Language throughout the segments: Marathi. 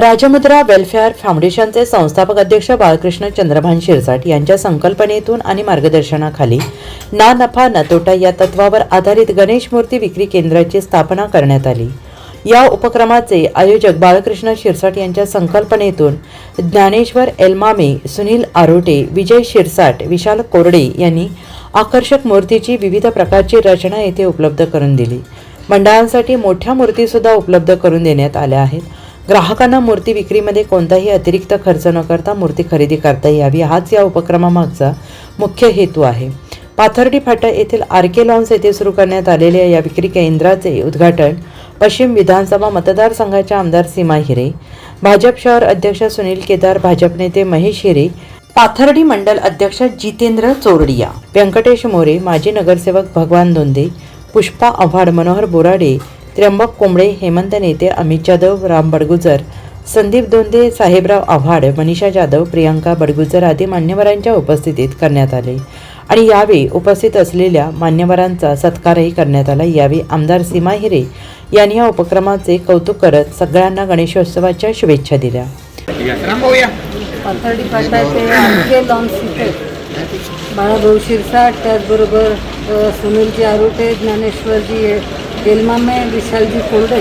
राजमुद्रा वेलफेअर फाउंडेशनचे संस्थापक अध्यक्ष बाळकृष्ण चंद्रभान शिरसाट यांच्या संकल्पनेतून आणि मार्गदर्शनाखाली ना नफा न तोटा या तत्वावर आधारित गणेश मूर्ती विक्री केंद्राची स्थापना करण्यात आली. या उपक्रमाचे आयोजक बाळकृष्ण शिरसाट यांच्या संकल्पनेतून ज्ञानेश्वर एलमामे सुनील आरोटे विजय शिरसाट विशाल कोरडे यांनी आकर्षक मूर्तीची विविध प्रकारची रचना येथे उपलब्ध करून दिली. मंडळांसाठी मोठ्या मूर्तीसुद्धा उपलब्ध करून देण्यात आल्या आहेत. ग्राहकांना मूर्ती विक्रीमध्ये कोणताही अतिरिक्त खर्च न करता मूर्ती खरेदी करता यावी हाच या उपक्रमामागचा मुख्य हेतू आहे. पाथर्डी फाटा येथील आर के लॉन्स येथे सुरू करण्यात आलेल्या या विक्री केंद्राचे उद्घाटन पश्चिम विधानसभा मतदारसंघाच्या आमदार सीमा हिरे भाजप शहर अध्यक्ष सुनील केदार भाजप नेते महेश हिरे पाथर्डी मंडल अध्यक्ष जितेंद्र चोरडिया व्यंकटेश मोरे माजी नगरसेवक भगवान दोंदे पुष्पा आव्हाड मनोहर बोराडे त्र्यंबक कोंबडे हेमंत नेते अमित जाधव राम बडगुजर संदीप दोंदे साहेबराव आव्हाड मनीषा जाधव प्रियांका बडगुजर आदी मान्यवरांच्या उपस्थितीत करण्यात आले. आणि यावेळी उपस्थित असलेल्या मान्यवरांचा सत्कारही करण्यात आला. यावेळी आमदार सीमा हिरे यांनी या उपक्रमाचे कौतुक करत सगळ्यांना गणेशोत्सवाच्या शुभेच्छा दिल्या. पाथर्डी फाटा ते लॉन्स बाळाभाऊ शिरसाट त्याचबरोबर सुनीलजी आरोटे ज्ञानेश्वरजी एलमामे विशालजी कोरडे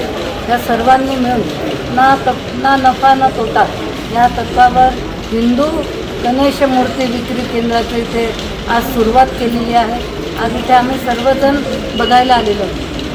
या सर्वांनी मिळून ना तप ना नफा ना तोटा या तत्वावर हिंदू गणेश मूर्ती विक्री केंद्राच्या इथे आज सुरुवात केलेली आहे. आज इथे आम्ही सर्वजण बघायला आलेलो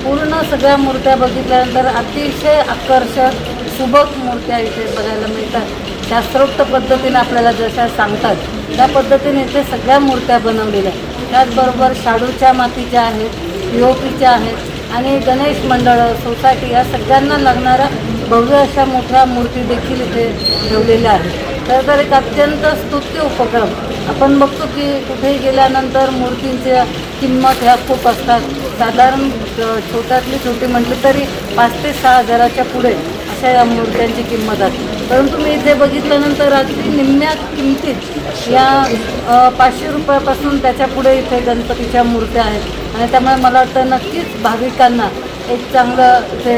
पूर्ण सगळ्या मूर्त्या बघितल्यानंतर अतिशय आकर्षक सुबक मूर्त्या इथे बघायला मिळतात. शास्त्रोक्त पद्धतीने आपल्याला जशा सांगतात त्या पद्धतीने इथे सगळ्या मूर्त्या बनवलेल्या त्याचबरोबर शाडूच्या मातीच्या आहेत पीच्या आहेत. आणि गणेश मंडळं सोसायटी या सगळ्यांना लागणाऱ्या भव्य अशा मोठ्या मूर्ती देखील इथे ठेवलेल्या आहेत. तर तर एक अत्यंत स्तुत्य उपक्रम. आपण बघतो की कुठेही गेल्यानंतर मूर्तींच्या किंमत ह्या खूप असतात. साधारण छोट्यातली छोटी म्हटली तरी पाच ते सहा हजाराच्या पुढे. अशा या मूर्त्यांची किंमत आहे. परंतु मी इथे बघितल्यानंतर अगदी निम्म्या किमतीत या पाचशे रुपयापासून त्याच्या पुढे इथे गणपतीच्या मूर्त्या आहेत. आणि त्यामुळे मला वाटतं नक्कीच भाविकांना एक चांगलं ते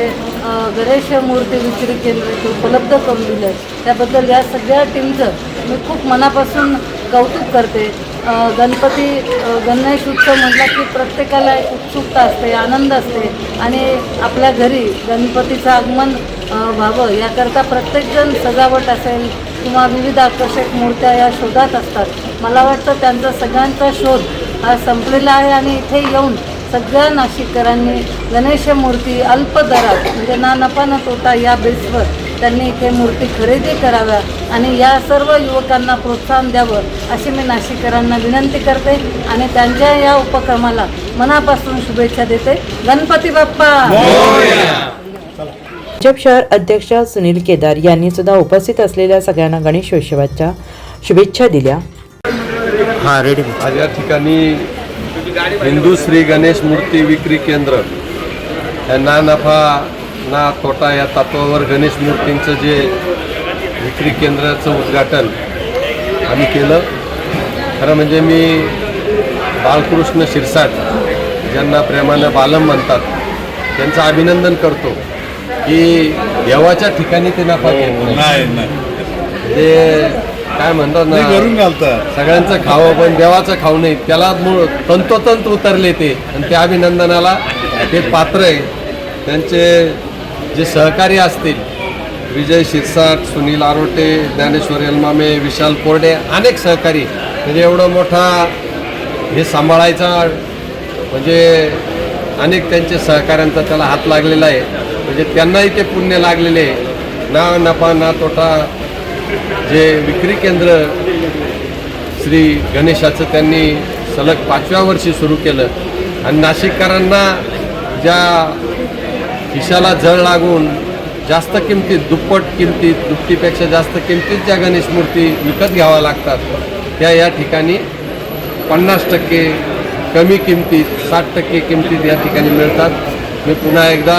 गणेश मूर्ती विक्री केंद्र इथे उपलब्ध करून दिलं आहे त्याबद्दल या सगळ्या टीमचं मी खूप मनापासून कौतुक करते. गणपती गणेश उत्सव म्हटला की प्रत्येकाला एक उत्सुकता असते आनंद असते. आणि आपल्या घरी गणपतीचं आगमन व्हावं याकरता प्रत्येकजण सजावट असेल किंवा विविध आकर्षक मूर्त्या या शोधात असतात. मला वाटतं त्यांचा सगळ्यांचा शोध हा संपलेला आहे आणि इथे येऊन सगळ्या नाशिककरांनी गणेश मूर्ती अल्प दरात म्हणजे ना नफा न तोटा या बेसवर त्यांनी इथे मूर्ती खरेदी कराव्या आणि या सर्व युवकांना प्रोत्साहन द्यावं अशी मी नाशिककरांना विनंती करते आणि त्यांच्या या उपक्रमाला मनापासून शुभेच्छा देते. गणपती बाप्पा! भाजप शहर अध्यक्ष सुनील केदार यांनी सुद्धा उपस्थित असलेल्या सगळ्यांना गणेशोत्सवाच्या शुभेच्छा दिल्या. हां रेडी आज या ठिकाणी हिंदू श्री गणेश मूर्ती विक्री केंद्र या ना नफा ना तोटा या तत्वावर गणेश मूर्तींचं जे विक्री केंद्राचं उद्घाटन आम्ही केलं. खरं म्हणजे मी बालकृष्ण शिरसाट ज्यांना प्रेमानं बालम म्हणतात त्यांचं अभिनंदन करतो की देवाच्या ठिकाणी ते नफा नाही ते काय म्हणतात ना करून घालतात सगळ्यांचं खावं पण देवाचं खाऊ नाही त्याला मूळ तंतोतंत उतरले ते. आणि त्या अभिनंदनाला ते पात्र आहे. त्यांचे जे सहकारी असतील विजय शिरसाट सुनील आरोटे ज्ञानेश्वर एलमामे विशाल कोरडे अनेक सहकारी म्हणजे एवढं मोठा हे सांभाळायचा म्हणजे अनेक त्यांचे सहकाऱ्यांचा त्याला हात लागलेला आहे. म्हणजे त्यांनाही ते पुण्य लागलेले आहे. ना नफा ना तोटा जे विक्री केंद्र श्री गणेशाचं त्यांनी सलग पाचव्या वर्षी सुरू केलं. आणि नाशिककरांना ज्या खिशाला जळ लागून जास्त किमतीत दुप्पट किमतीत दुपटीपेक्षा जास्त किमतीत ज्या गणेश मूर्ती विकत घ्याव्या लागतात त्या या ठिकाणी पन्नास टक्के कमी किमतीत साठ टक्के किमतीत या ठिकाणी मिळतात. मी पुन्हा एकदा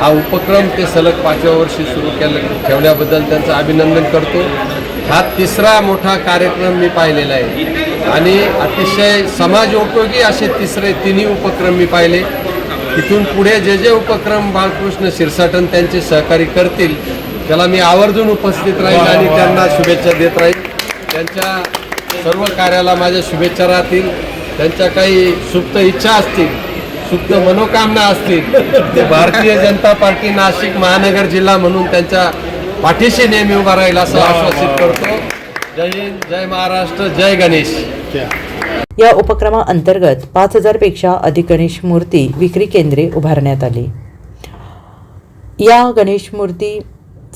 हा उपक्रम ते सलग पाचव्या वर्षी सुरू केलं ठेवल्याबद्दल त्यांचं अभिनंदन करतो. हा तिसरा मोठा कार्यक्रम मी पाहिलेला आहे. आणि अतिशय समाजोपयोगी असे तिसरे तिन्ही उपक्रम मी पाहिले. इथून पुढे जे जे उपक्रम बाळकृष्ण शिरसाटन त्यांचे सहकारी करतील त्याला मी आवर्जून उपस्थित राहील आणि त्यांना शुभेच्छा देत राहील. त्यांच्या सर्व कार्याला माझ्या शुभेच्छा राहतील. त्यांच्या काही सुप्त इच्छा असतील सुप्त मनोकामना असतील ते भारतीय जनता पार्टी नाशिक महानगर जिल्हा म्हणून त्यांच्या पाठीशी नेहमी उभा राहील असं आश्वासित करतो. जय हिंद जय महाराष्ट्र जय गणेश. या उपक्रमाअंतर्गत पाच हजारपेक्षा अधिक गणेश मूर्ती विक्री केंद्रे उभारण्यात आली. या गणेश मूर्ती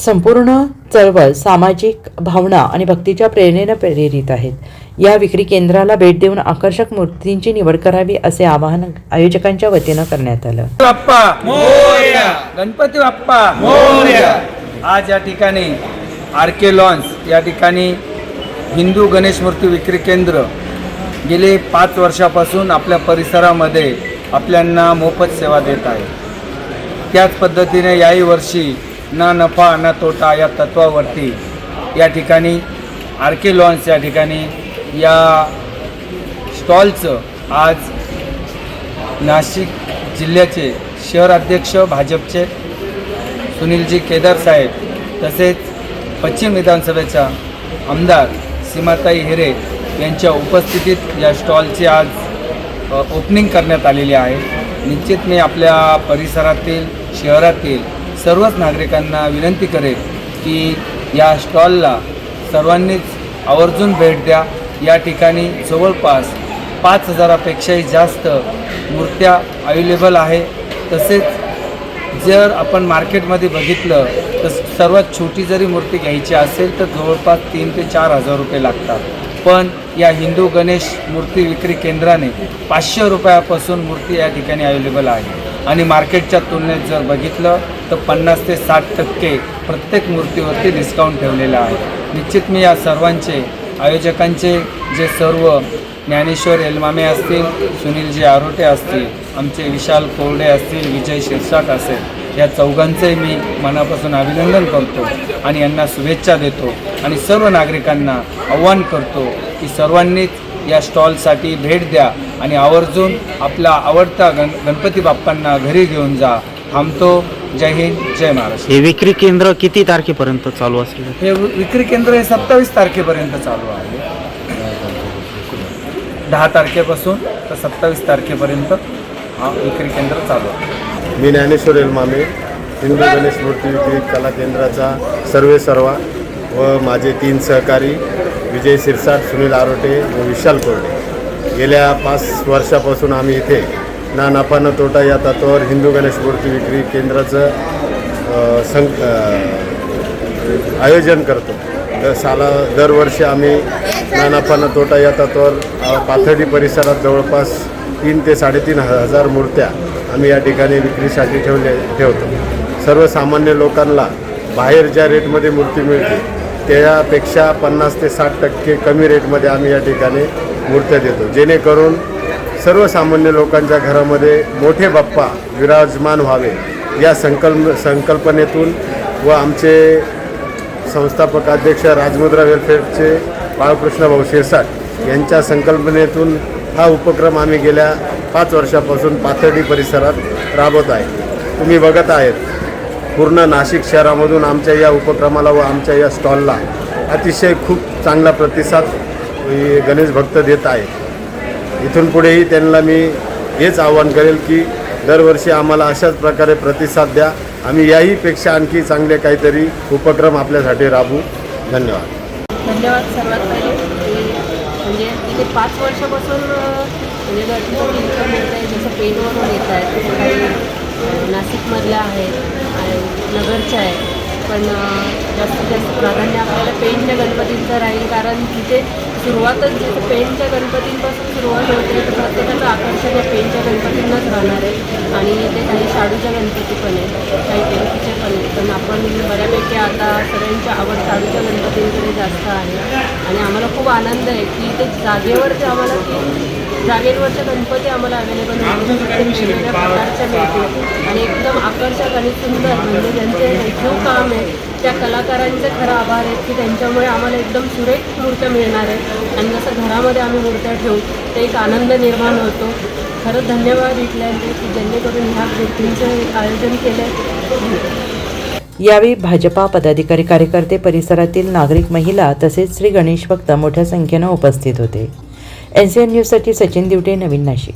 संपूर्ण चळवळ सामाजिक भावना आणि भक्तीच्या प्रेरणेनं प्रेरित आहेत. या विक्री केंद्राला भेट देऊन आकर्षक मूर्तींची निवड करावी असे आवाहन आयोजकांच्या वतीनं करण्यात आलं. बाप्पा गणपती बाप्पा. आज या ठिकाणी आर के लॉन्स या ठिकाणी हिंदू गणेश मूर्ती विक्री केंद्र गेले पाच वर्षापासून आपल्या परिसरामध्ये आपल्यांना मोफत सेवा देत आहे. त्याच पद्धतीने याही वर्षी ना नफा ना तोटा या तत्वावरती या ठिकाणी आर के लॉन्स या ठिकाणी या स्टॉलचं आज नाशिक जिल्ह्याचे शहर अध्यक्ष भाजपचे सुनीलजी केदार साहेब तसेच पश्चिम विधानसभेच्या आमदार सीमाताई हिरे यांच्या उपस्थितीत या स्टॉलची आज ओपनिंग करण्यात आलेली आहे. निश्चित मी आपल्या परिसरातील शहरातील सर्वच नागरिकांना विनंती करेल की या स्टॉलला सर्वांनीच आवर्जून भेट द्या. या ठिकाणी जवळपास पाच हजारापेक्षाही जास्त मूर्त्या अवेलेबल आहे. तसेच जर आपण मार्केटमध्ये बघितलं तर सर्वात छोटी जरी मूर्ती घ्यायची असेल तर जवळपास तीन ते चार हजार रुपये लागतात. पण या हिंदू गणेश मूर्ती विक्री केंद्राने पाचशे रुपयापासून मूर्ती या ठिकाणी अवेलेबल आहे. आणि मार्केटच्या तुलनेत जर बघितलं तर पन्नास ते साठ टक्के प्रत्येक मूर्तीवरती डिस्काउंट ठेवलेला आहे. निश्चित मी या सर्वांचे आयोजकांचे जे सर्व ज्ञानेश्वर एलमामे असतील सुनीलजी आरोटे असतील आमचे विशाल कोरडे असतील विजय शिरसाट असेल या चौघांचे मी मनापासून अभिनंदन करतो आणि यांना शुभेच्छा देतो आणि सर्व नागरिकांना आव्हान करतो की सर्वांनीच या स्टॉलसाठी भेट द्या आणि आवर्जून आपला आवडता गण गणपती बाप्पांना घरी घेऊन जा. थांबतो. जय हिंद. जय महाराष्ट्र. हे विक्री केंद्र किती तारखेपर्यंत चालू असेल हे विक्री केंद्र हे सत्तावीस तारखेपर्यंत चालू आहे. दहा तारखेपासून तर सत्तावीस तारखेपर्यंत हा विक्री केंद्र चालू आहे. मी ज्ञानेश्वर एलमामे हिंदू गणेश मूर्ती विक्री कला केंद्राचा सर्वे सर्वा व माझे तीन सहकारी विजय शिरसाट सुनील आरोटे व विशाल कोरडे. गेल्या पाच वर्षापासून आम्ही इथे ना नफा न तोटा या तत्वावर हिंदू गणेश मूर्ती विक्री केंद्राचं सं आयोजन करतो. तर साला दरवर्षी आम्ही ना नफा न तोटा या तत्वावर पाथर्डी परिसरात जवळपास तीन ते साडेतीन हजार मूर्त्या आम्ही या ठिकाणी विक्रीसाठी ठेवले ठेवतो. सर्वसामान्य लोकांना बाहेर ज्या रेटमध्ये मूर्ती मिळते त्यापेक्षा पन्नास ते साठ टक्के कमी रेटमध्ये आम्ही या ठिकाणी मूर्त्या देतो. जेणेकरून सर्वसामान्य लोकांच्या घरामध्ये मोठे बाप्पा विराजमान व्हावे. या संकल्प संकल्पनेतून व आमचे संस्थापक अध्यक्ष राजमुद्रा वेलफेअरचे बाळकृष्ण भाऊ शिरसाट यांच्या संकल्पनेतून हा उपक्रम आम्ही गेल्या पाच वर्षापासून पाथर्डी परिसरात राबवत आहे. तुम्ही बघत आहेत पूर्ण नाशिक शहरामधून आमच्या या उपक्रमाला व आमच्या या स्टॉलला अतिशय खूप चांगला प्रतिसाद गणेश भक्त देत आहेत इथून पुढेही त्यांना मी हेच आवाहन करेल की दरवर्षी आम्हाला अशाच प्रकारे प्रतिसाद द्या. आम्ही याहीपेक्षा आणखी चांगले काहीतरी उपक्रम आपल्यासाठी राबवू. धन्यवाद. धन्यवाद सर्वात पहिले. म्हणजे इथे पाच वर्षापासून म्हणजे इन्कम मिळत आहे जसं पेनवरून येत आहे तसं काही नाशिकमधल्या आहेत आणि नगरच्या आहेत पण जास्तीत जास्त प्राधान्य आपल्याला पेनच्या गणपतींचं राहील. कारण तिथे सुरुवातच जिथे पेनच्या गणपतींपासून सुरुवात होते तर प्रत्येकाचं आकर्षण या पेनच्या गणपतींनाच राहणार आहे. आणि इथे काही शाडूच्या गणपती पण आहेत काही पेंटीचे पण आहेत. पण आपण बऱ्यापैकी आता सगळ्यांची आवड शाडूच्या गणपतींकडे जास्त आहे. आणि आम्हाला खूप आनंद आहे की इथे जागेवरती आम्हाला की जागेवरचे गणपती आम्हाला अवेलेबल वेगवेगळ्या प्रकारच्या मिळतील. आणि एकदम आकर्षक आणि सुंदर म्हणजे ज्यांचे रेखीव काम आहे त्या कलाकारांचे खरं आभार आहेत की त्यांच्यामुळे आम्हाला एकदम सुरेख मूर्त्या मिळणार आहेत. आणि जसं घरामध्ये आम्ही मूर्त्या ठेवू ते एक आनंद निर्माण होतो. खरंच धन्यवाद इथल्यांचे की जेणेकरून ह्या गोष्टींचं आयोजन केलं आहे यावेळी भाजपा पदाधिकारी कार्यकर्ते परिसरातील नागरिक महिला तसेच श्री गणेश भक्त मोठ्या संख्येनं उपस्थित होते. एन सी एन न्यूजसाठी सचिन दिवटे नवीन नाशिक.